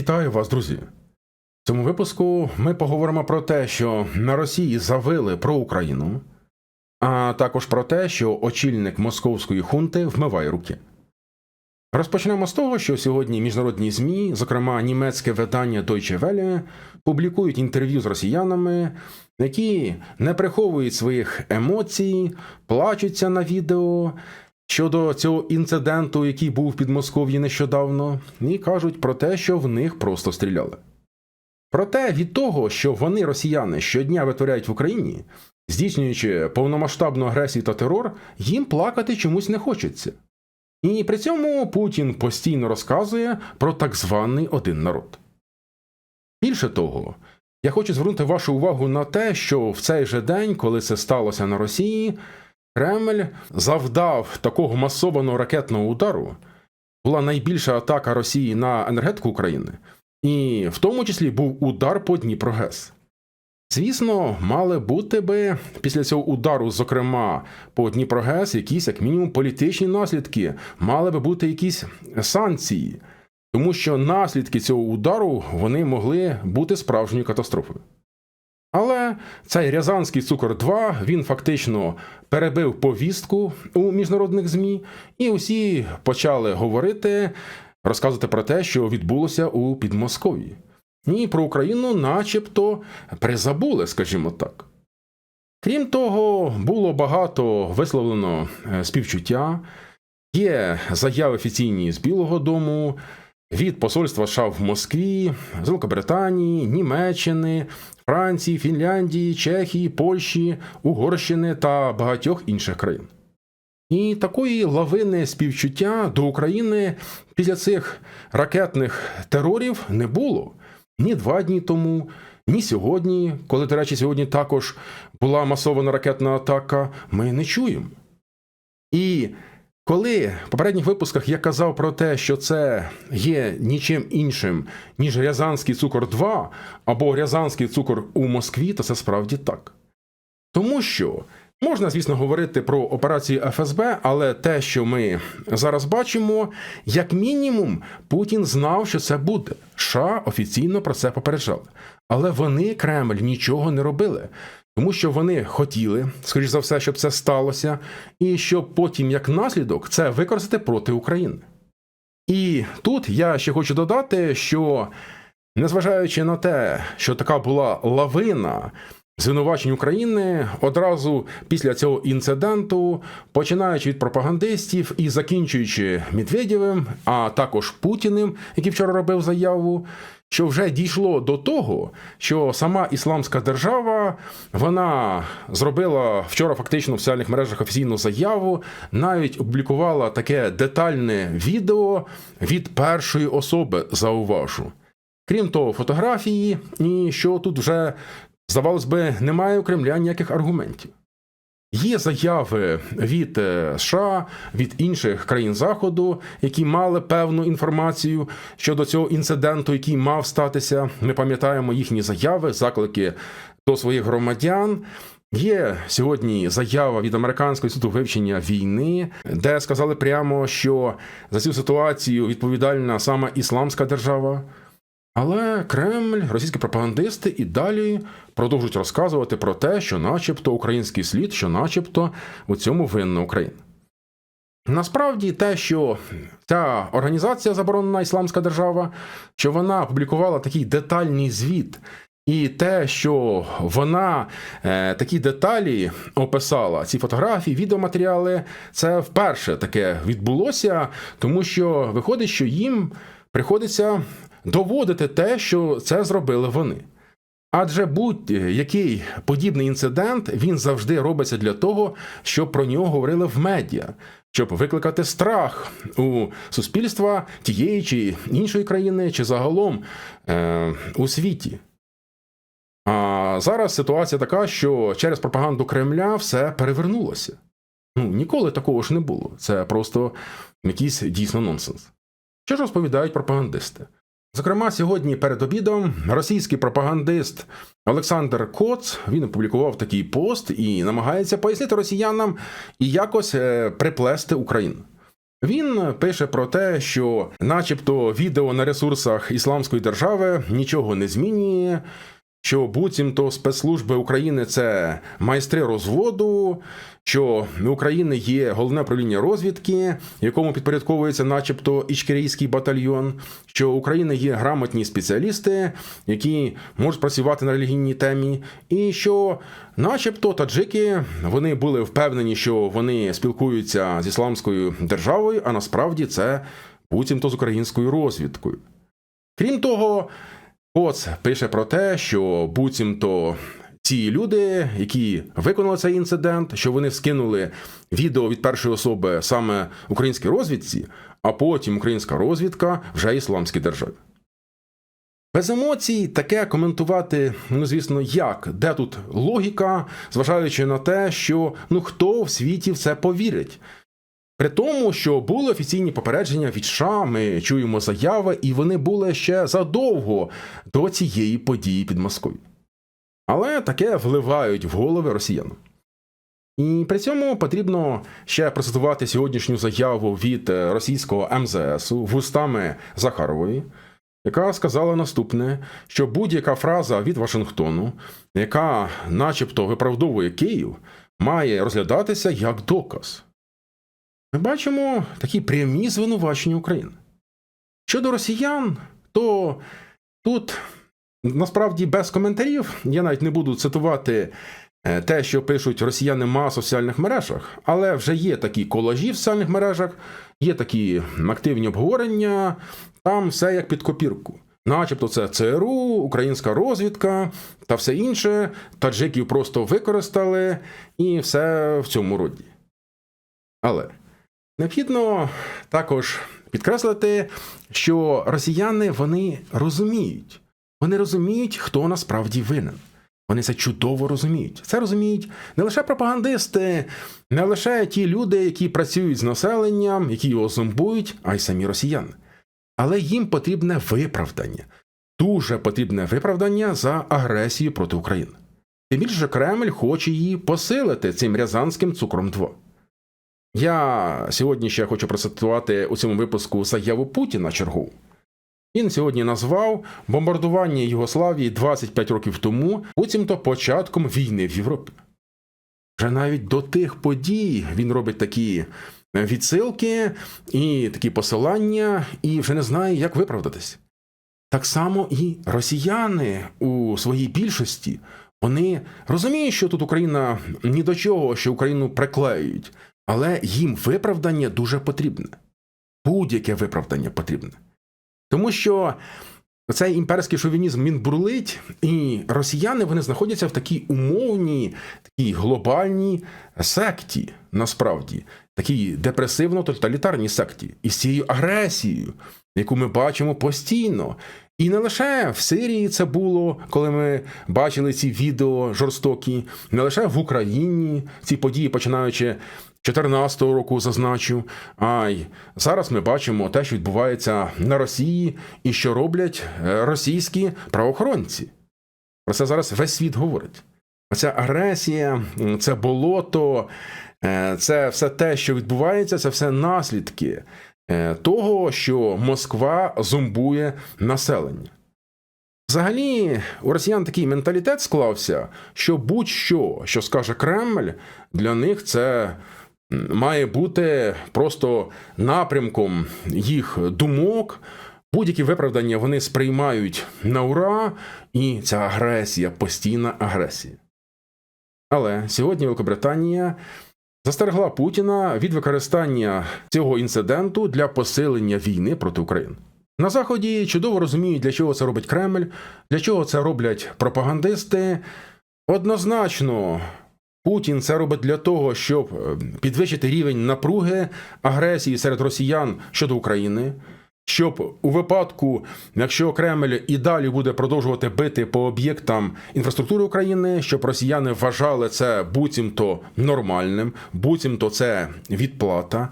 Вітаю вас, друзі! В цьому випуску ми поговоримо про те, що на Росії завили про Україну, а також про те, що очільник московської хунти вмиває руки. Розпочнемо з того, що сьогодні міжнародні ЗМІ, зокрема німецьке видання Deutsche Welle, публікують інтерв'ю з росіянами, які не приховують своїх емоцій, плачуться на відео щодо цього інциденту, який був в Підмосков'ї нещодавно, і кажуть про те, що в них просто стріляли. Проте від того, що вони, росіяни, щодня витворяють в Україні, здійснюючи повномасштабну агресію та терор, їм плакати чомусь не хочеться. І при цьому Путін постійно розказує про так званий один народ. Більше того, я хочу звернути вашу увагу на те, що в цей же день, коли це сталося на Росії, Кремль завдав такого масованого ракетного удару, була найбільша атака Росії на енергетику України, і в тому числі був удар по Дніпрогес. Звісно, мали бути би після цього удару, зокрема по Дніпрогес, якісь як мінімум політичні наслідки, мали би бути якісь санкції, тому що наслідки цього удару вони могли бути справжньою катастрофою. Але цей Рязанський цукор 2 він фактично перебив повістку у міжнародних ЗМІ, і усі почали говорити, розказувати про те, що відбулося у Підмосков'ї. І про Україну, начебто, призабули, скажімо так. Крім того, було багато висловлено е, співчуття, є заяви офіційні з Білого Дому, від посольства США в Москві, Великобританії, Німеччини, Франції, Фінляндії, Чехії, Польщі, Угорщини та багатьох інших країн. І такої лавини співчуття до України після цих ракетних терорів не було ні два дні тому, ні сьогодні, коли, до речі, сьогодні також була масована ракетна атака, ми не чуємо. І коли в попередніх випусках я казав про те, що це є нічим іншим, ніж Рязанський цукор 2 або Рязанський цукор у Москві, то це справді так. Тому що можна, звісно, говорити про операцію ФСБ, але те, що ми зараз бачимо, як мінімум, Путін знав, що це буде. США офіційно про це попереджали. Але вони, Кремль, нічого не робили. Тому що вони хотіли, скоріш за все, щоб це сталося, і щоб потім, як наслідок, це використати проти України. І тут я ще хочу додати, що незважаючи на те, що така була лавина звинувачень України, одразу після цього інциденту, починаючи від пропагандистів і закінчуючи Медведєвим, а також Путіним, який вчора робив заяву що вже дійшло до того, що сама ісламська держава вона зробила вчора фактично в соціальних мережах офіційну заяву, навіть опублікувала таке детальне відео від першої особи, зауважу. Крім того, фотографії, і що тут вже, здавалось би, немає у Кремля ніяких аргументів. Є заяви від е, США, від інших країн Заходу, які мали певну інформацію щодо цього інциденту, який мав статися. Ми пам'ятаємо їхні заяви, заклики до своїх громадян. Є сьогодні заява від американського суду вивчення війни, де сказали прямо, що за цю ситуацію відповідальна саме ісламська держава. Але Кремль, російські пропагандисти і далі продовжують розказувати про те, що, начебто, український слід, що, начебто, у цьому винна Україна. Насправді, те, що ця організація заборонена Ісламська держава, що вона опублікувала такий детальний звіт, і те, що вона е, такі деталі описала, ці фотографії, відеоматеріали, це вперше таке відбулося, тому що виходить, що їм приходиться доводити те, що це зробили вони. Адже будь-який подібний інцидент він завжди робиться для того, щоб про нього говорили в медіа, щоб викликати страх у суспільства тієї чи іншої країни, чи загалом е, у світі. А зараз ситуація така, що через пропаганду Кремля все перевернулося. Ну, ніколи такого ж не було. Це просто якийсь дійсно нонсенс. Що ж розповідають пропагандисти? Зокрема, сьогодні перед обідом російський пропагандист Олександр Коц він опублікував такий пост і намагається пояснити росіянам і якось е, приплести Україну. Він пише про те, що, начебто, відео на ресурсах Ісламської держави нічого не змінює, що буцімто спецслужби України це майстри розводу, що України є головне управління розвідки, якому підпорядковується, начебто, Ічкерійський батальйон, що України є грамотні спеціалісти, які можуть працювати на релігійній темі, і що, начебто, таджики вони були впевнені, що вони спілкуються з ісламською державою, а насправді це буцімто з українською розвідкою. Крім того, Коц пише про те, що буцімто ці люди, які виконали цей інцидент, що вони скинули відео від першої особи саме українській розвідці, а потім українська розвідка вже ісламській державі. Без емоцій таке коментувати, ну звісно, як, де тут логіка, зважаючи на те, що ну хто в світі в це повірить. При тому, що були офіційні попередження від США, ми чуємо заяви, і вони були ще задовго до цієї події під Москвою. Але таке вливають в голови росіянам. І при цьому потрібно ще процитувати сьогоднішню заяву від російського МЗС вустами Захарової, яка сказала наступне: що будь-яка фраза від Вашингтону, яка, начебто, виправдовує Київ, має розглядатися як доказ. Ми бачимо такі прямі звинувачення України. Щодо росіян, то тут насправді без коментарів я навіть не буду цитувати е, те, що пишуть росіяни масу в соціальних мережах, але вже є такі колажі в соціальних мережах, є такі активні обговорення, там все як під копірку. Начебто це ЦРУ, українська розвідка та все інше, таджиків просто використали і все в цьому роді. Але необхідно також підкреслити, що росіяни вони розуміють, вони розуміють, хто насправді винен. Вони це чудово розуміють. Це розуміють не лише пропагандисти, не лише ті люди, які працюють з населенням, які його зомбують, а й самі росіяни. Але їм потрібне виправдання, дуже потрібне виправдання за агресію проти України. Тим більше Кремль хоче її посилити цим рязанським цукром 2. Я сьогодні ще хочу процитувати у цьому випуску заяву Путіна чергову. Він сьогодні назвав бомбардування Югославії 25 років тому, буцімто початком війни в Європі. Вже навіть до тих подій він робить такі відсилки і такі посилання, і вже не знає, як виправдатись. Так само і росіяни у своїй більшості вони розуміють, що тут Україна ні до чого, що Україну приклеюють, але їм виправдання дуже потрібне. Будь-яке виправдання потрібне. Тому що цей імперський шовінізм він бурлить, і росіяни вони знаходяться в такій умовній, такій глобальній секті, насправді, такій депресивно-тоталітарній секті, із цією агресією, яку ми бачимо постійно. І не лише в Сирії це було, коли ми бачили ці відео жорстокі, не лише в Україні ці події, починаючи 2014 року, зазначу. А й зараз ми бачимо те, що відбувається на Росії, і що роблять російські правоохоронці. Про це зараз весь світ говорить. Ця агресія, це болото, це все те, що відбувається, це все наслідки того, що Москва зомбує населення. Взагалі, у росіян такий менталітет склався, що будь-що, що скаже Кремль, для них це має бути просто напрямком їх думок. Будь-які виправдання вони сприймають на ура, і ця агресія, постійна агресія. Але сьогодні Великобританія застерегла Путіна від використання цього інциденту для посилення війни проти України. На Заході чудово розуміють, для чого це робить Кремль, для чого це роблять пропагандисти. Однозначно, Путін це робить для того, щоб підвищити рівень напруги агресії серед росіян щодо України. Щоб у випадку, якщо Кремль і далі буде продовжувати бити по об'єктам інфраструктури України, щоб росіяни вважали це буцімто нормальним, буцімто це відплата.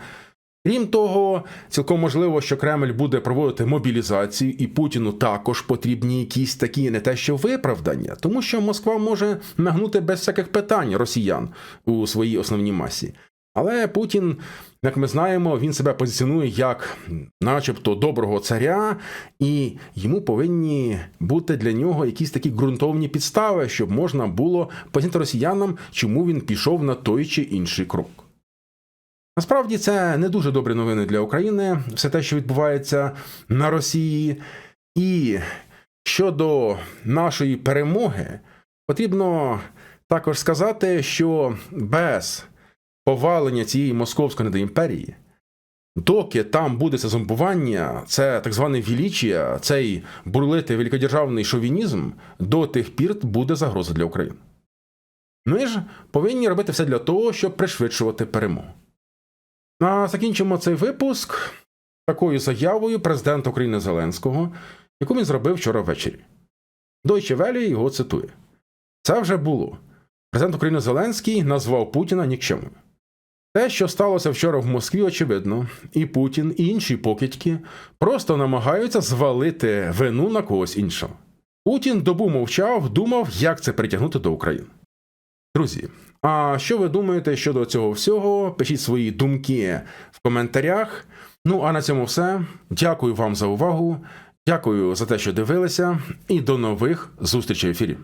Крім того, цілком можливо, що Кремль буде проводити мобілізацію, і Путіну також потрібні якісь такі не те, що виправдання, тому що Москва може нагнути без всяких питань росіян у своїй основній масі. Але Путін Як ми знаємо, він себе позиціонує як начебто доброго царя, і йому повинні бути для нього якісь такі ґрунтовні підстави, щоб можна було пояснити росіянам, чому він пішов на той чи інший крок. Насправді це не дуже добрі новини для України, все те, що відбувається на Росії. І щодо нашої перемоги, потрібно також сказати, що без повалення цієї московської недоімперії, доки там буде це зомбування, це так зване вілічія, цей бурлитий великодержавний шовінізм, до тих пір буде загроза для України. Ми ж повинні робити все для того, щоб пришвидшувати перемогу. А закінчимо цей випуск такою заявою президента України Зеленського, яку він зробив вчора ввечері. Deutsche Welle його цитує: Це вже було. Президент України Зеленський назвав Путіна нікчемою. Те, що сталося вчора в Москві, очевидно, і Путін, і інші покидьки просто намагаються звалити вину на когось іншого. Путін добу мовчав, думав, як це притягнути до України. Друзі, а що ви думаєте щодо цього всього? Пишіть свої думки в коментарях. Ну а на цьому все. Дякую вам за увагу. Дякую за те, що дивилися, і до нових зустрічей в ефірі.